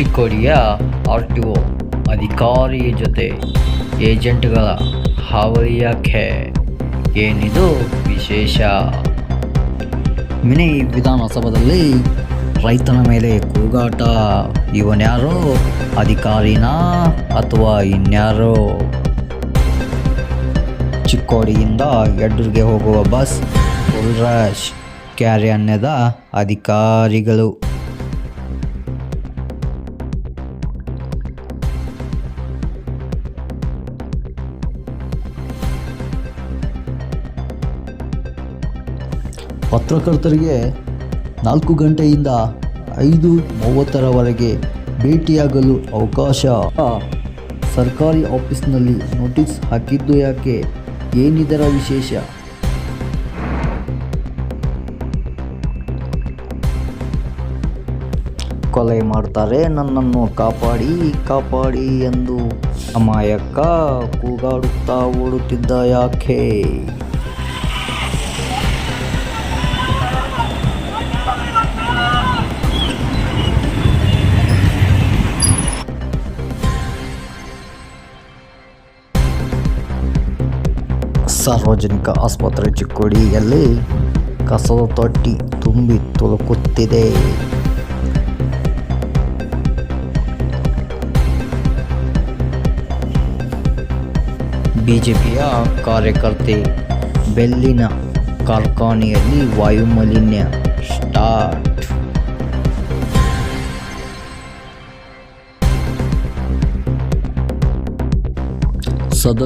ಚಿಕ್ಕೋಡಿಯ R T O ಅಧಿಕಾರಿ ಜೊತೆ ಏಜೆಂಟ್ಗಳ ಹಾವಳಿ ಯಾಕೆ ಏನಿದು ವಿಶೇಷ? ಮಿನಿ ವಿಧಾನಸಭದಲ್ಲಿ ರೈತನ ಮೇಲೆ ಕೂಗಾಟ. ಇವನ್ಯಾರೋ ಅಧಿಕಾರಿನಾ ಅಥವಾ ಇನ್ಯಾರೋ? ಚಿಕ್ಕೋಡಿಯಿಂದ ಯಡ್ಡೂರಿಗೆ ಹೋಗುವ ಬಸ್ ಫುಲ್ ರಶ್. ಕ್ಯಾರಿಯನ್ನದ ಅಧಿಕಾರಿಗಳು. ಪತ್ರಕರ್ತರಿಗೆ ನಾಲ್ಕು ಗಂಟೆಯಿಂದ ಐದು ಮೂವತ್ತರವರೆಗೆ ಭೇಟಿಯಾಗಲು ಅವಕಾಶ. ಸರ್ಕಾರಿ ಆಫೀಸ್ನಲ್ಲಿ ನೋಟಿಸ್ ಹಾಕಿದ್ದು ಯಾಕೆ? ಏನಿದರ ವಿಶೇಷ? ಕೊಲೆ ಮಾಡ್ತಾರೆ, ನನ್ನನ್ನು ಕಾಪಾಡಿ ಕಾಪಾಡಿ ಎಂದು ಅಮಾಯಕ ಕೂಗಾಡುತ್ತಾ ಓಡುತ್ತಿದ್ದ ಯಾಕೆ? ಸಾರ್ವಜನಿಕ ಆಸ್ಪತ್ರೆ ಚಿಕ್ಕೋಡಿಯಲ್ಲಿ ಕಸದ ತೊಟ್ಟಿ ತುಂಬಿ ತುಳುಕುತ್ತಿದೆ. ಬಿಜೆಪಿಯ ಕಾರ್ಯಕರ್ತೆ ಬೆಲ್ಲಿನ ಕಾರ್ಖಾನೆಯಲ್ಲಿ ವಾಯುಮಾಲಿನ್ಯ ಸ್ಟಾರ್ಟ್. ಸದಲ್